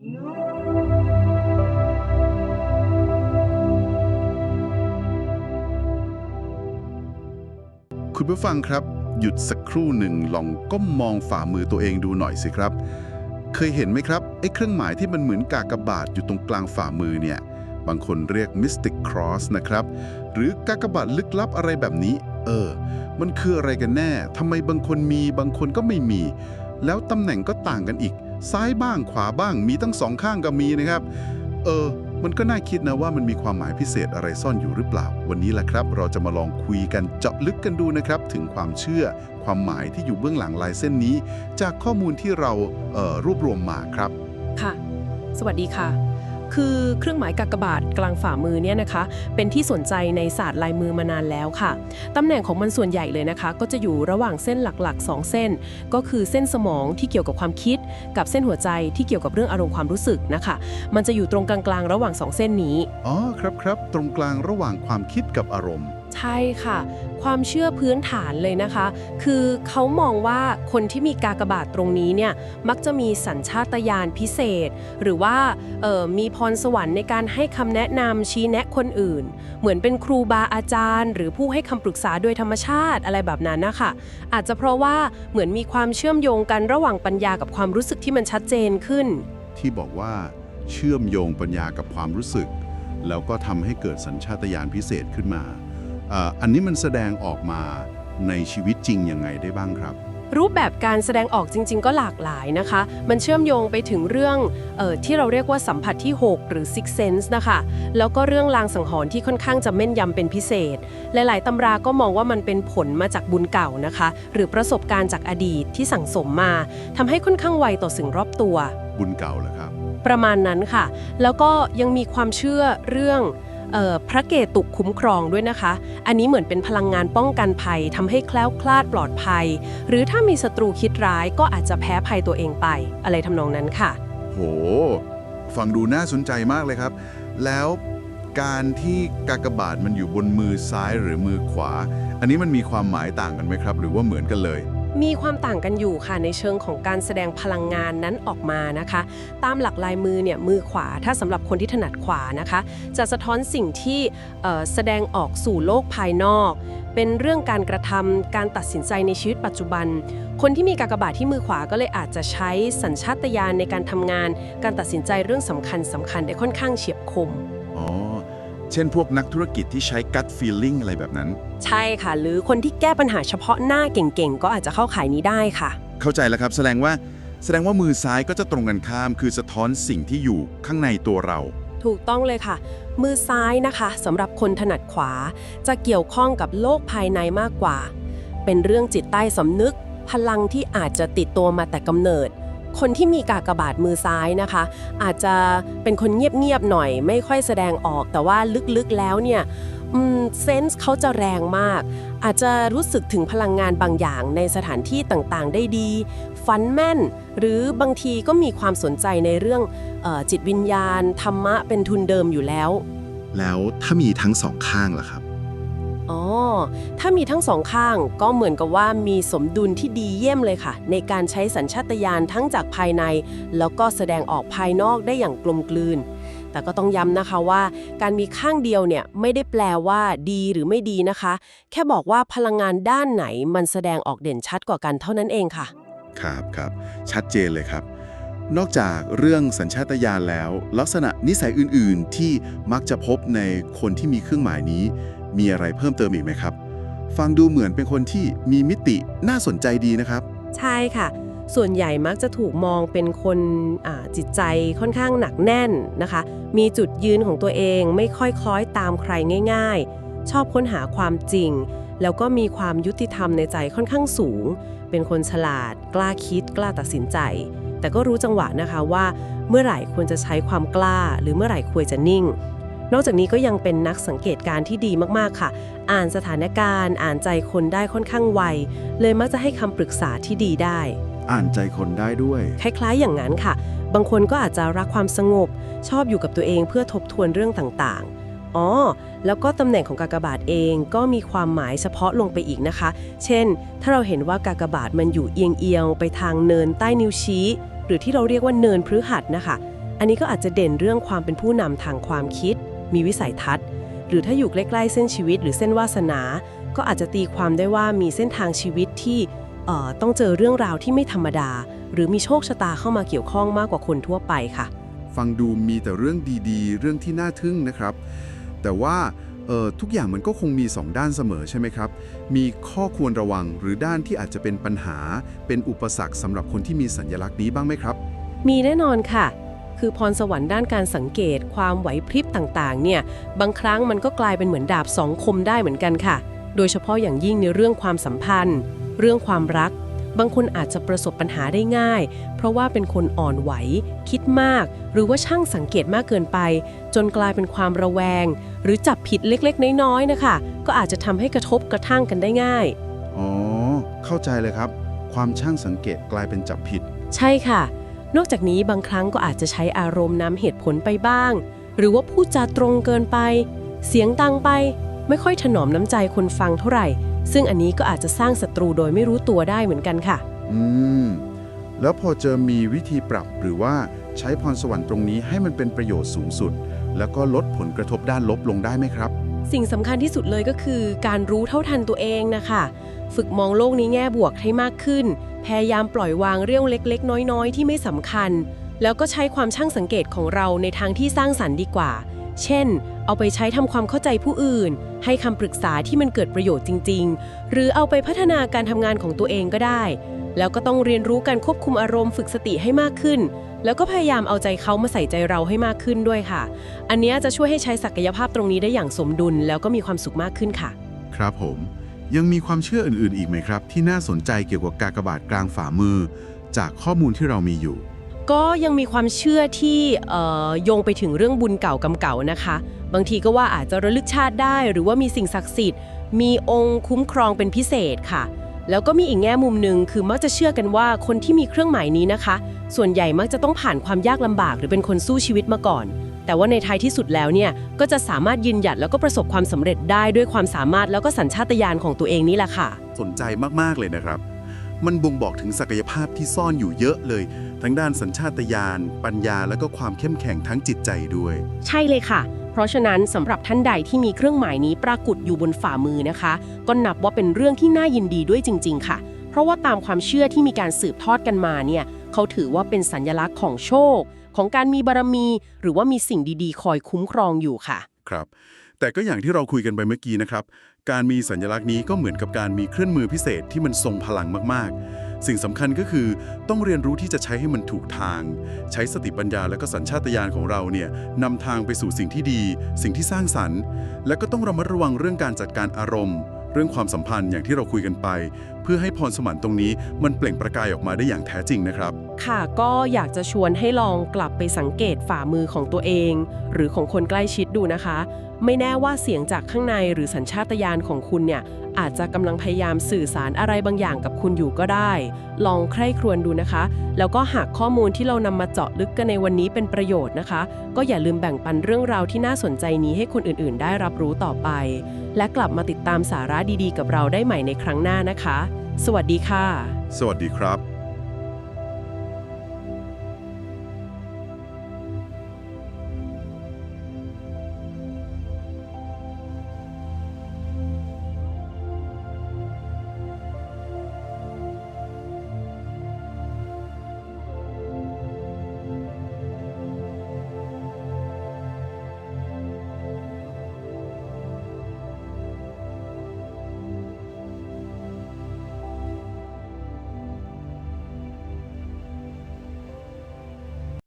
คุณผู้ฟังครับ หยุดสักครู่หนึ่งลองก้มมองฝ่ามือตัวเองดูหน่อยสิครับ เคยเห็นไหมครับไอ้เครื่องหมายที่มันเหมือนกากบาทอยู่ตรงกลางฝ่ามือเนี่ย บางคนเรียก Mystic Cross นะครับ หรือกากบาทลึกลับอะไรแบบนี้ เออ มันคืออะไรกันแน่ทำไมบางคนมีบางคนก็ไม่มี แล้วตำแหน่งก็ต่างกันอีก ซ้ายบ้างขวาบ้างมีทั้งสองข้างก็มีนะครับ เออ มันก็น่าคิดนะว่ามันมีความหมายพิเศษอะไรซ่อนอยู่หรือเปล่า วันนี้แหละครับ เราจะมาลองคุยกันเจาะลึกกันดูนะครับ ถึงความเชื่อ ความหมายที่อยู่เบื้องหลังลายเส้นนี้ จากข้อมูลที่เราเออรวบรวมมาครับ ค่ะ สวัสดีค่ะ คือเครื่องหมายกากบาทกลางฝ่ามือเนี่ยนะคะ เป็นที่สนใจในศาสตร์ลายมือมานานแล้วค่ะตำแหน่งของมันส่วนใหญ่เลยนะคะ ก็จะอยู่ระหว่างเส้นหลักๆ 2 เส้น ก็คือเส้นสมองที่เกี่ยวกับความคิด กับเส้นหัวใจที่เกี่ยวกับเรื่องอารมณ์ความรู้สึกนะคะ มันจะอยู่ตรงกลางๆระหว่าง 2 เส้นนี้อ๋อครับครับตรงกลางระหว่างความคิดกับอารมณ์ ใช่ค่ะ ความเชื่อพื้นฐานเลยนะคะ คือเขามองว่าคนที่มีกากบาทตรงนี้เนี่ยมักจะมีสัญชาตญาณพิเศษ หรือว่าออมีพรสวรรค์ในการให้คำแนะนำชี้แนะคนอื่น เหมือนเป็นครูบาอาจารย์ หรือผู้ให้คำปรึกษาโดยธรรมชาติอะไรแบบนั้นนะคะอาจจะเพราะว่าเหมือนมีความเชื่อมโยงกันระหว่างปัญญากับความรู้สึกที่มันชัดเจนขึ้น ที่บอกว่าเชื่อมโยงปัญญากับความรู้สึก แล้วก็ทำให้เกิดสัญชาตญาณพิเศษขึ้นมา อ่าอันนี้มันแสดงออกมาในชีวิตจริงยังไงได้บ้างครับ รูปแบบการแสดงออกจริง ๆ ก็หลากหลายนะคะ มันเชื่อมโยงไปถึงเรื่องเออที่เราเรียกว่าสัมผัสที่ 6 หรือ six sense นะคะ แล้วก็เรื่องลางสังหรณ์ที่ค่อนข้างจะแม่นยำเป็นพิเศษ หลายๆตำราก็มองว่ามันเป็นผลมาจากบุญเก่านะคะ หรือประสบการณ์จากอดีตที่สั่งสมมาทำให้ค่อนข้างไวต่อสิ่งรอบตัว บุญเก่าเหรอครับ ประมาณนั้นค่ะ แล้วก็ยังมีความเชื่อเรื่องเออ พระเกตุคุ้มครองด้วยนะคะ อันนี้เหมือนเป็นพลังงานป้องกันภัยทำให้แคล้วคลาดปลอดภัย หรือถ้ามีศัตรูคิดร้ายก็อาจจะแพ้ภัยตัวเองไป อะไรทำนองนั้นค่ะ โห ฟังดูน่าสนใจมากเลยครับ แล้วการที่กากบาทมันอยู่บนมือซ้ายหรือมือขวา อันนี้มันมีความหมายต่างกันไหมครับ หรือว่าเหมือนกันเลย มีความต่างกันอยู่ค่ะในเชิงของการแสดงพลังงานนั้นออกมานะคะ ตามหลักลายมือเนี่ยมือขวาถ้าสำหรับคนที่ถนัดขวานะคะ จะสะท้อนสิ่งที่แสดงออกสู่โลกภายนอก เป็นเรื่องการกระทำการตัดสินใจในชีวิตปัจจุบัน คนที่มีกากบาทที่มือขวาก็เลยอาจจะใช้สัญชาตญาณในการทำงาน การตัดสินใจเรื่องสำคัญสำคัญได้ค่อนข้างเฉียบคมอ๋อ เช่นพวกนักธุรกิจที่ใช้ gut feeling อะไรแบบนั้น ใช่ค่ะ หรือคนที่แก้ปัญหาเฉพาะหน้าเก่งๆ ก็อาจจะเข้าข่ายนี้ได้ค่ะ เข้าใจแล้วครับแสดงว่าแสดงว่ามือซ้ายก็จะตรงกันข้าม คือสะท้อนสิ่งที่อยู่ข้างในตัวเรา ถูกต้องเลยค่ะ มือซ้ายนะคะสำหรับคนถนัดขวา จะเกี่ยวข้องกับโลกภายในมากกว่า เป็นเรื่องจิตใต้สำนึก พลังที่อาจจะติดตัวมาแต่กำเนิด คนที่มีกากบาทมือซ้ายนะคะ อาจจะเป็นคนเงียบๆหน่อย ไม่ค่อยแสดงออกแต่ว่าลึกๆแล้วเนี่ยเซนส์เขาจะแรงมาก อาจจะรู้สึกถึงพลังงานบางอย่างในสถานที่ต่างๆ ได้ดี ฟันแม่น หรือบางทีก็มีความสนใจในเรื่องออจิตวิญญาณ ธรรมะเป็นทุนเดิมอยู่แล้ว แล้วถ้ามีทั้งสองข้างล่ะครับ อ๋อ ถ้ามีทั้งสองข้างก็เหมือนกับว่ามีสมดุลที่ดีเยี่ยมเลยค่ะ ในการใช้สัญชาตญาณทั้งจากภายใน แล้วก็แสดงออกภายนอกได้อย่างกลมกลืน แต่ก็ต้องย้ำนะคะว่า การมีข้างเดียวเนี่ยไม่ได้แปลว่าดีหรือไม่ดีนะคะ แค่บอกว่าพลังงานด้านไหนมันแสดงออกเด่นชัดกว่ากันเท่านั้นเองค่ะ ครับครับชัดเจนเลยครับนอกจากเรื่องสัญชาตญาณแล้ว ลักษณะนิสัยอื่น ๆ ที่มักจะพบในคนที่มีเครื่องหมายนี้ มีอะไรเพิ่มเติมอีกไหมครับ ฟังดูเหมือนเป็นคนที่มีมิติน่าสนใจดีนะครับ ใช่ค่ะ ส่วนใหญ่มักจะถูกมองเป็นคนจิตใจค่อนข้างหนักแน่นนะคะ มีจุดยืนของตัวเองไม่ค่อยคล้อยตามใครง่าย ๆ ชอบค้นหาความจริง แล้วก็มีความยุติธรรมในใจค่อนข้างสูง เป็นคนฉลาด กล้าคิด กล้าตัดสินใจ แต่ก็รู้จังหวะนะคะว่า เมื่อไหร่ควรจะใช้ความกล้า หรือเมื่อไหร่ควรจะนิ่ง นอกจากนี้ก็ยังเป็นนักสังเกตการณ์ที่ดีมากๆค่ะ อ่านสถานการณ์ อ่านใจคนได้ค่อนข้างไว เลยมักจะให้คำปรึกษาที่ดีได้ อ่านใจคนได้ด้วย คล้ายๆอย่างนั้นค่ะ บางคนก็อาจจะรักความสงบ ชอบอยู่กับตัวเองเพื่อทบทวนเรื่องต่างๆ อ๋อ แล้วก็ตำแหน่งของกากบาทเองก็มีความหมายเฉพาะลงไปอีกนะคะ เช่น ถ้าเราเห็นว่ากากบาทมันอยู่เอียงๆไปทางเนินใต้นิ้วชี้ หรือที่เราเรียกว่าเนินพฤหัสนะคะ อันนี้ก็อาจจะเด่นเรื่องความเป็นผู้นำทางความคิด มีวิสัยทัศน์ หรือถ้าอยู่ใกล้ๆเส้นชีวิต หรือเส้นวาสนา ก็อาจจะตีความได้ว่ามีเส้นทางชีวิตที่เอ่อต้องเจอเรื่องราวที่ไม่ธรรมดา หรือมีโชคชะตาเข้ามาเกี่ยวข้องมากกว่าคนทั่วไปค่ะ ฟังดูมีแต่เรื่องดีๆ เรื่องที่น่าทึ่งนะครับ แต่ว่าเอ่อทุกอย่างมันก็คงมี 2 ด้านเสมอใช่ไหมครับ มีข้อควรระวังหรือด้านที่อาจจะเป็นปัญหา เป็นอุปสรรคสำหรับคนที่มีสัญลักษณ์นี้บ้างไหมครับ มีแน่นอนค่ะ คือพรสวรรค์ด้านการสังเกต ความไหวพริบต่างๆ เนี่ย บางครั้งมันก็กลายเป็นเหมือนดาบสองคมได้เหมือนกันค่ะ โดยเฉพาะอย่างยิ่งในเรื่องความสัมพันธ์ เรื่องความรัก บางคนอาจจะประสบปัญหาได้ง่าย เพราะว่าเป็นคนอ่อนไหว คิดมาก หรือว่าช่างสังเกตมากเกินไป จนกลายเป็นความระแวง หรือจับผิดเล็กๆ น้อยๆนะคะ ก็อาจจะทำให้กระทบกระทั่งกันได้ง่าย อ๋อ เข้าใจเลยครับ ความช่างสังเกตกลายเป็นจับผิด ใช่ค่ะ นอกจากนี้บางครั้งก็อาจจะใช้อารมณ์นำเหตุผลไปบ้าง หรือว่าพูดจาตรงเกินไป เสียงดังไป ไม่ค่อยถนอมน้ำใจคนฟังเท่าไหร่ ซึ่งอันนี้ก็อาจจะสร้างศัตรูโดยไม่รู้ตัวได้เหมือนกันค่ะ อืม แล้วพอเจอมีวิธีปรับหรือว่าใช้พรสวรรค์ตรงนี้ให้มันเป็นประโยชน์สูงสุด แล้วก็ลดผลกระทบด้านลบลงได้ไหมครับ สิ่งสำคัญที่สุดเลยก็คือ การรู้เท่าทันตัวเองนะคะ ฝึกมองโลกในแง่บวกให้มากขึ้น พยายามปล่อยวางเรื่องเล็กๆ น้อยๆ ที่ไม่สำคัญ แล้วก็ใช้ความช่างสังเกตของเราในทางที่สร้างสรรค์ดีกว่า เช่น เอาไปใช้ทำความเข้าใจผู้อื่น ให้คำปรึกษาที่มันเกิดประโยชน์จริง ๆ หรือเอาไปพัฒนาการทำงานของตัวเองก็ได้ แล้วก็ต้องเรียนรู้การควบคุมอารมณ์ฝึกสติให้มากขึ้น แล้วก็พยายามเอาใจเขามาใส่ใจเราให้มากขึ้นด้วยค่ะ อันนี้จะช่วยให้ใช้ศักยภาพตรงนี้ได้อย่างสมดุล แล้วก็มีความสุขมากขึ้นค่ะ ครับผม ยังมีความเชื่ออื่นๆ อีกไหมครับ ที่น่าสนใจเกี่ยวกับกากบาทกลางฝ่ามือ จากข้อมูลที่เรามีอยู่ ก็ยังมีความเชื่อที่เอ่อโยงไปถึงเรื่องบุญเก่ากรรมเก่านะคะ บางทีก็ว่าอาจจะระลึกชาติได้ หรือว่ามีสิ่งศักดิ์สิทธิ์ มีองค์คุ้มครองเป็นพิเศษค่ะ แล้วก็มีอีกแง่มุมหนึ่งคือมักจะเชื่อกันว่าคนที่มีเครื่องหมายนี้นะคะ ส่วนใหญ่มักจะต้องผ่านความยากลำบาก หรือเป็นคนสู้ชีวิตมาก่อน แต่ว่าในท้ายที่สุดแล้วเนี่ยก็จะสามารถยืนหยัดแล้วก็ประสบความสำเร็จได้ด้วยความสามารถแล้วก็สัญชาตญาณของตัวเองนี่แหละค่ะ สนใจมากๆเลยนะครับ มันบ่งบอกถึงศักยภาพที่ซ่อนอยู่เยอะเลย ทั้งด้านสัญชาตญาณปัญญาแล้วก็ความเข้มแข็งทั้งจิตใจด้วย ใช่เลยค่ะเพราะฉะนั้นสำหรับท่านใดที่มีเครื่องหมายนี้ปรากฏอยู่บนฝ่ามือนะคะ ก็นับว่าเป็นเรื่องที่น่ายินดีด้วยจริง ๆ ค่ะ เพราะว่าตามความเชื่อที่มีการสืบทอดกันมาเนี่ยเขาถือว่าเป็นสัญลักษณ์ของโชค ของการมีบารมี หรือว่ามีสิ่งดีๆ คอยคุ้มครองอยู่ค่ะ ครับ แต่ก็อย่างที่เราคุยกันไปเมื่อกี้นะครับ การมีสัญลักษณ์นี้ก็เหมือนกับการมีเครื่องมือพิเศษที่มันทรงพลังมากๆ สิ่งสำคัญก็คือต้องเรียนรู้ที่จะใช้ให้มันถูกทาง ใช้สติปัญญาและก็สัญชาตญาณของเราเนี่ยนำทางไปสู่สิ่งที่ดี สิ่งที่สร้างสรรค์ และก็ต้องระมัดระวังเรื่องการจัดการอารมณ์ เรื่องความสัมพันธ์อย่างที่เราคุยกันไป เพื่อให้พรสวรรค์ตรงนี้มันเปล่งประกายออกมาได้อย่างแท้จริงนะครับ ค่ะก็อยากจะชวนให้ลองกลับไปสังเกตฝ่ามือของตัวเอง หรือของคนใกล้ชิดดูนะคะ ไม่แน่ว่าเสียงจากข้างในหรือสัญชาตญาณของคุณเนี่ยอาจจะกำลังพยายามสื่อสารอะไรบางอย่างกับคุณอยู่ก็ได้ ลองใคร่ครวญดูนะคะ แล้วก็หากข้อมูลที่เรานำมาเจาะลึกกันในวันนี้เป็นประโยชน์นะคะ ก็อย่าลืมแบ่งปันเรื่องราวที่น่าสนใจนี้ให้คนอื่นๆ ได้รับรู้ต่อไป และกลับมาติดตามสาระดีๆ กับเราได้ใหม่ในครั้งหน้านะคะ สวัสดีค่ะ สวัสดีครับ